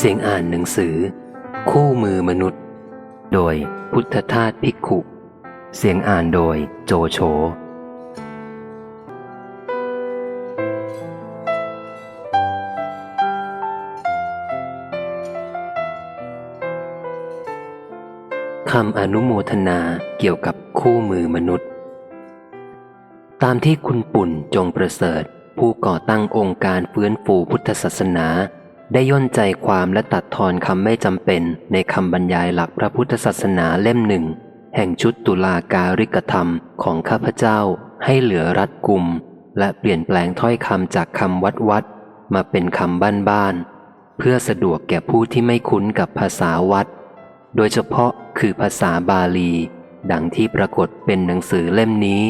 เสียงอ่านหนังสือ คู่มือมนุษย์ โดยพุทธทาสภิกขุ เสียงอ่านโดยโจโฉคำอนุโมทนาเกี่ยวกับคู่มือมนุษย์ ตามที่คุณปุ่นจงประเสริฐ ผู้ก่อตั้งองค์การฟื้นฟูพุทธศาสนา ได้ย่นใจความและตัดทอนคำไม่จำเป็นในคำบรรยายหลักพระพุทธศาสนาเล่มหนึ่ง แห่งชุดตุลาการิกธรรมของข้าพเจ้าให้เหลือรัดกุม และเปลี่ยนแปลงถ้อยคำจากคำวัดวัดมาเป็นคำบ้านบ้านๆเพื่อสะดวกแก่ผู้ที่ไม่คุ้นกับภาษาวัด โดยเฉพาะคือภาษาบาลี ดังที่ปรากฏเป็นหนังสือเล่มนี้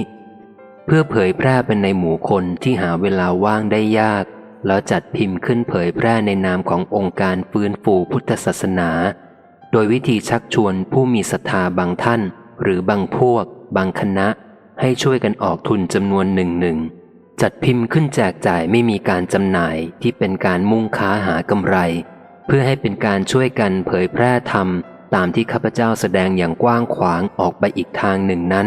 เพื่อเผยแพร่เป็นในหมู่คนที่หาเวลาว่างได้ยาก แล้วจัดพิมพ์ขึ้นเผยแพร่ในนามขององค์การฟื้นฟูพุทธศาสนา โดยวิธีชักชวนผู้มีศรัทธาบางท่าน หรือบางพวก บางคณะ ให้ช่วยกันออกทุนจำนวนหนึ่งหนึ่งจัดพิมพ์ขึ้นแจกจ่ายไม่มีการจำหน่ายที่เป็นการมุ่งค้าหากำไร เพื่อให้เป็นการช่วยกันเผยแพร่ธรรม ตามที่ข้าพเจ้าแสดงอย่างกว้างขวางออกไปอีกทางหนึ่งนั้น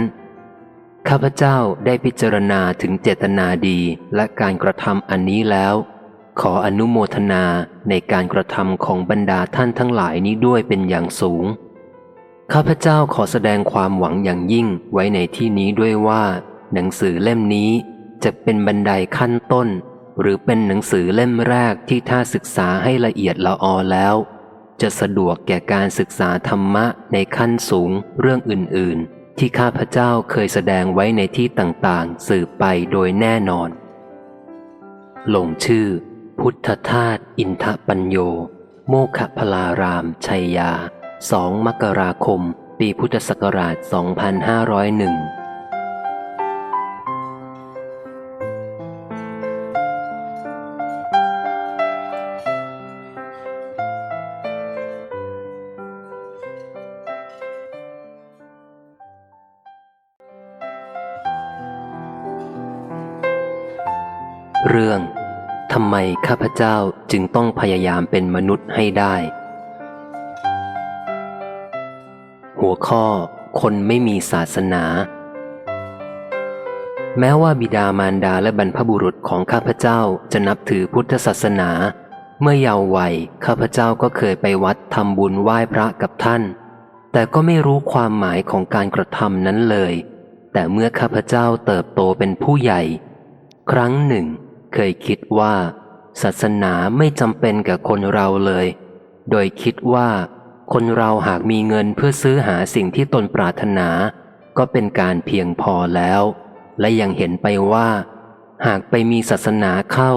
ข้าพเจ้าได้พิจารณาถึงเจตนาดีและการกระทำอันนี้แล้ว ขออนุโมทนาในการกระทำของบรรดาท่านทั้งหลายนี้ด้วยเป็นอย่างสูง ข้าพเจ้าขอแสดงความหวังอย่างยิ่งไว้ในที่นี้ด้วยว่า หนังสือเล่มนี้จะเป็นบันไดขั้นต้น หรือเป็นหนังสือเล่มแรกที่ถ้าศึกษาให้ละเอียดละออแล้ว จะสะดวกแก่การศึกษาธรรมะในขั้นสูงเรื่องอื่นๆ ที่ข้าพเจ้าเคยแสดงไว้ในที่ต่างๆ สืบไปโดยแน่นอน ลงชื่อ พุทธทาสอินทปัญโย โมคพลาราม ชัยยา 2 มกราคม ปีพุทธศักราช 2501 เรื่องทำไมข้าพเจ้าจึงต้องพยายามเป็นมนุษย์ให้ได้ หัวข้อคนไม่มีศาสนา แม้ว่าบิดามารดาและบรรพบุรุษของข้าพเจ้าจะนับถือพุทธศาสนา เมื่อเยาว์วัยข้าพเจ้าก็เคยไปวัดทำบุญไหว้พระกับท่าน แต่ก็ไม่รู้ความหมายของการกระทำนั้นเลย แต่เมื่อข้าพเจ้าเติบโตเป็นผู้ใหญ่ ครั้งหนึ่ง เคยคิดว่า ศาสนาไม่จำเป็นกับคนเราเลย โดยคิดว่า คนเราหากมีเงินเพื่อซื้อหาสิ่งที่ตนปรารถนา ก็เป็นการเพียงพอแล้ว และยังเห็นไปว่า หากไปมีศาสนาเข้า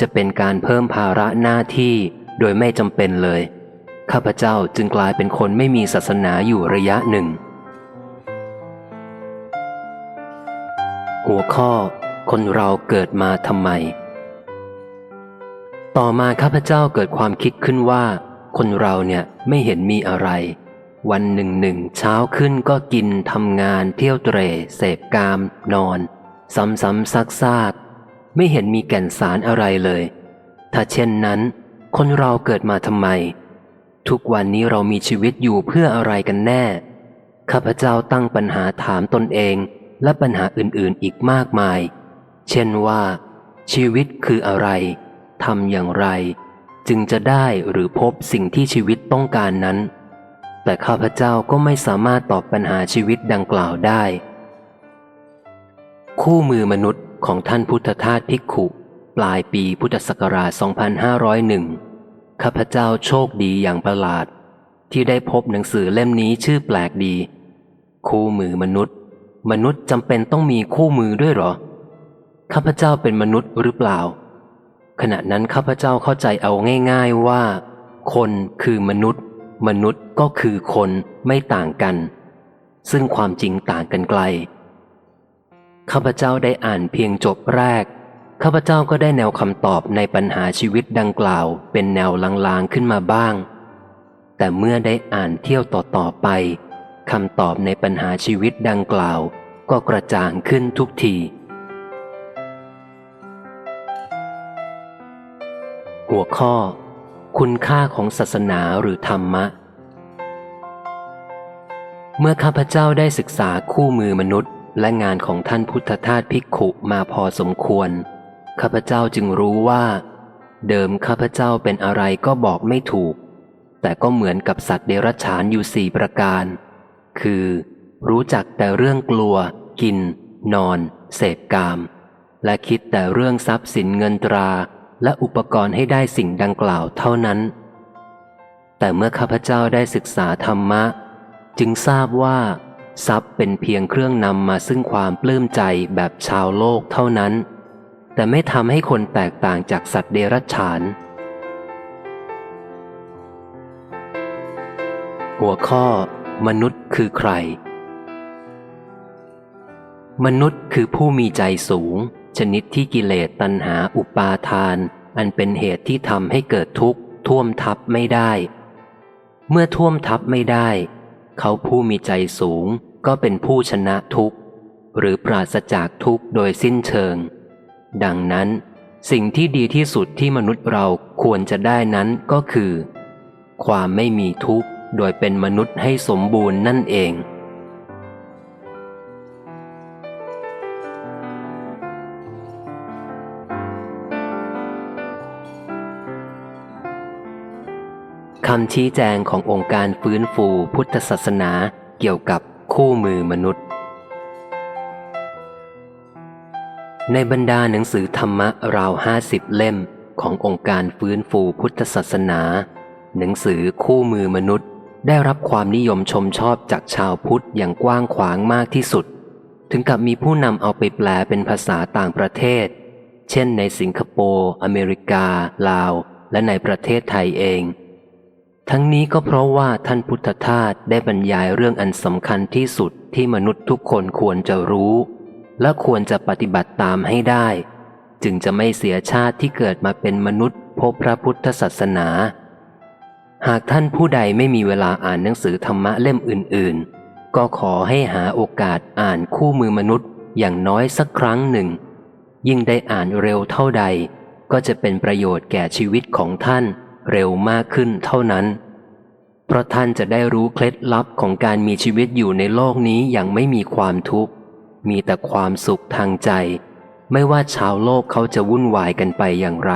จะเป็นการเพิ่มภาระหน้าที่โดยไม่จำเป็นเลย ข้าพเจ้าจึงกลายเป็นคนไม่มีศาสนาอยู่ระยะหนึ่ง หัวข้อ คนเราเกิดมาทำไม ต่อมาข้าพเจ้าเกิดความคิดขึ้นว่า คนเราเนี่ยไม่เห็นมีอะไร วันหนึ่งหนึ่งเช้าขึ้นก็กินทำงานเที่ยวเตรเสพกาม นอน ซ้ำๆซักซากไม่เห็นมีแก่นสารอะไรเลย ถ้าเช่นนั้น คนเราเกิดมาทำไม ทุกวันนี้เรามีชีวิตอยู่เพื่ออะไรกันแน่ ข้าพเจ้าตั้งปัญหาถามตนเองและปัญหาอื่นๆอีกมากมาย เช่นว่า ชีวิตคืออะไรทำอย่างไร จึงจะได้หรือพบสิ่งที่ชีวิตต้องการนั้น แต่ข้าพเจ้าก็ไม่สามารถตอบปัญหาชีวิตดังกล่าวได้ คู่มือมนุษย์ของท่านพุทธทาสภิกขุ ปลายปีพุทธศักราช 2501 ข้าพเจ้าโชคดีอย่างประหลาด ที่ได้พบหนังสือเล่มนี้ชื่อแปลกดี คู่มือมนุษย์ มนุษย์จำเป็นต้องมีคู่มือด้วยหรอ ข้าพเจ้าเป็นมนุษย์หรือเปล่า ขณะนั้นข้าพเจ้าเข้าใจเอาง่าย ๆว่า คนคือมนุษย์ มนุษย์ก็คือคนไม่ต่างกัน ซึ่งความจริงต่างกันไกล ข้าพเจ้าได้อ่านเพียงจบแรก ข้าพเจ้าก็ได้แนวคำตอบในปัญหาชีวิตดังกล่าว เป็นแนวลางๆขึ้นมาบ้าง แต่เมื่อได้อ่านเที่ยวต่อๆไปคำตอบในปัญหาชีวิตดังกล่าว ก็กระจ่างขึ้นทุกที หัวข้อ คุณค่าของศาสนาหรือธรรมะ เมื่อข้าพเจ้าได้ศึกษาคู่มือมนุษย์ และงานของท่านพุทธทาสภิกขุมาพอสมควร ข้าพเจ้าจึงรู้ว่า เดิมข้าพเจ้าเป็นอะไรก็บอกไม่ถูก แต่ก็เหมือนกับสัตว์เดรัจฉานอยู่สี่ประการ คือ รู้จักแต่เรื่องกลัว กิน นอน เสพกาม และคิดแต่เรื่องทรัพย์สินเงินตรา และอุปกรณ์ให้ได้สิ่งดังกล่าวเท่านั้น แต่เมื่อข้าพเจ้าได้ศึกษาธรรมะ จึงทราบว่า ทรัพย์เป็นเพียงเครื่องนำมาซึ่งความปลื้มใจแบบชาวโลกเท่านั้น แต่ไม่ทำให้คนแตกต่างจากสัตว์เดรัจฉาน หัวข้อ มนุษย์คือใคร มนุษย์คือผู้มีใจสูง ชนิดที่กิเลสตัณหาอุปาทาน อันเป็นเหตุที่ทำให้เกิดทุกข์ ท่วมทับไม่ได้ เมื่อท่วมทับไม่ได้ เขาผู้มีใจสูงก็เป็นผู้ชนะทุกข์ หรือปราศจากทุกข์โดยสิ้นเชิง ดังนั้น สิ่งที่ดีที่สุดที่มนุษย์เราควรจะได้นั้นก็คือ ความไม่มีทุกข์โดยเป็นมนุษย์ให้สมบูรณ์นั่นเองำชี้แจงขององค์การฟื้นฟูพุทธศาสนาเกี่ยวกับคู่มือมนุษย์ ในบรรดาหนังสือธรรมะราวห้าสิบเล่มขององค์การฟื้นฟูพุทธศาสนา หนังสือคู่มือมนุษย์ ได้รับความนิยมชมชอบจากชาวพุทธอย่างกว้างขวางมากที่สุด ถึงกับมีผู้นำเอาไปแปลเป็นภาษาต่างประเทศ เช่นในสิงคโปร์ อเมริกา ลาว และในประเทศไทยเอง ทั้งนี้ก็เพราะว่าท่านพุทธทาสได้บรรยายเรื่องอันสำคัญที่สุดที่มนุษย์ทุกคนควรจะรู้ และควรจะปฏิบัติตามให้ได้ จึงจะไม่เสียชาติที่เกิดมาเป็นมนุษย์ พบพระพุทธศาสนา หากท่านผู้ใดไม่มีเวลาอ่านหนังสือธรรมะเล่มอื่น ๆ ก็ขอให้หาโอกาสอ่านคู่มือมนุษย์อย่างน้อยสักครั้งหนึ่ง ยิ่งได้อ่านเร็วเท่าใด ก็จะเป็นประโยชน์แก่ชีวิตของท่าน เร็วมากขึ้นเท่านั้น เพราะท่านจะได้รู้เคล็ดลับของการมีชีวิตอยู่ในโลกนี้อย่างไม่มีความทุกข์ มีแต่ความสุขทางใจ ไม่ว่าชาวโลกเขาจะวุ่นวายกันไปอย่างไร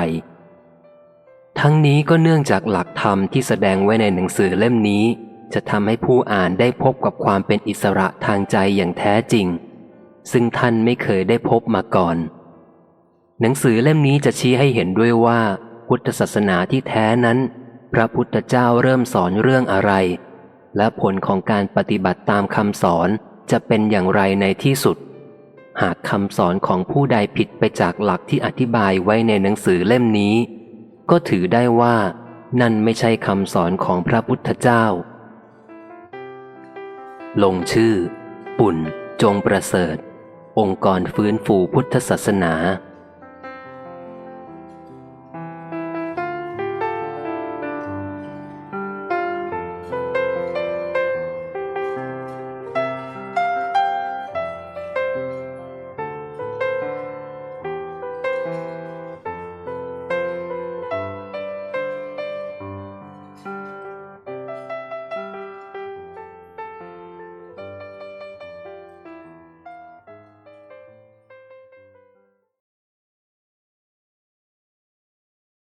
ทั้งนี้ก็เนื่องจากหลักธรรมที่แสดงไว้ในหนังสือเล่มนี้ จะทำให้ผู้อ่านได้พบกับความเป็นอิสระทางใจอย่างแท้จริง ซึ่งท่านไม่เคยได้พบมาก่อน หนังสือเล่มนี้จะชี้ให้เห็นด้วยว่า พุทธศาสนาที่แท้นั้น พระพุทธเจ้าเริ่มสอนเรื่องอะไร และผลของการปฏิบัติตามคำสอนจะเป็นอย่างไรในที่สุด หากคำสอนของผู้ใดผิดไปจากหลักที่อธิบายไว้ในหนังสือเล่มนี้ ก็ถือได้ว่า นั่นไม่ใช่คำสอนของพระพุทธเจ้า ลงชื่อ ปุ่น จงประเสริฐ องค์กรฟื้นฟูพุทธศาสนา